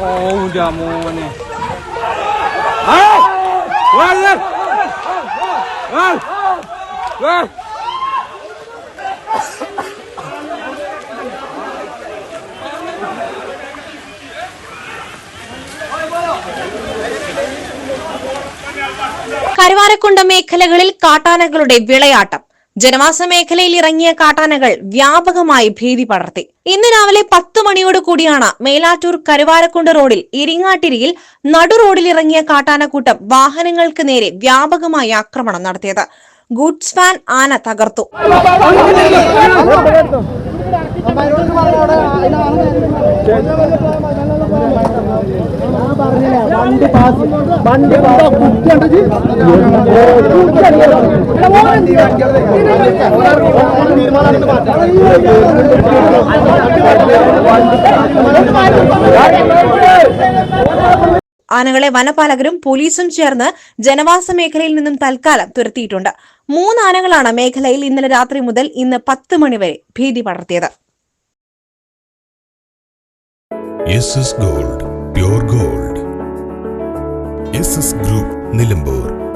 ഓ ന്റെ മോനെ. കരുവാരക്കുണ്ട് മേഖലകളിൽ കാട്ടാനകളുടെ വിളയാട്ടം ജനവാസ മേഖലയിൽ ഇറങ്ങിയ കാട്ടാനകൾ വ്യാപകമായി ഭീതി പടർത്തി. ഇന്ന് രാവിലെ പത്ത് മണിയോട് കൂടിയാണ് മേലാറ്റൂർ കരുവാരക്കുണ്ട് റോഡിൽ ഇരിങ്ങാട്ടിരിയിൽ നടു റോഡിൽ ഇറങ്ങിയ കാട്ടാനക്കൂട്ടം വാഹനങ്ങൾക്ക് നേരെ വ്യാപകമായി ആക്രമണം നടത്തിയത്. ഗുഡ്സ് വാൻ ആന തകർത്തു. ആനകളെ വനപാലകരും പോലീസും ചേർന്ന് ജനവാസ മേഖലയിൽ നിന്നും തൽക്കാലം തുരത്തിയിട്ടുണ്ട്. മൂന്ന് ആനകളാണ് മേഖലയിൽ ഇന്നലെ രാത്രി മുതൽ ഇന്ന് പത്ത് മണിവരെ ഭീതി പടർത്തിയത്. Gold pure gold group Nilambur.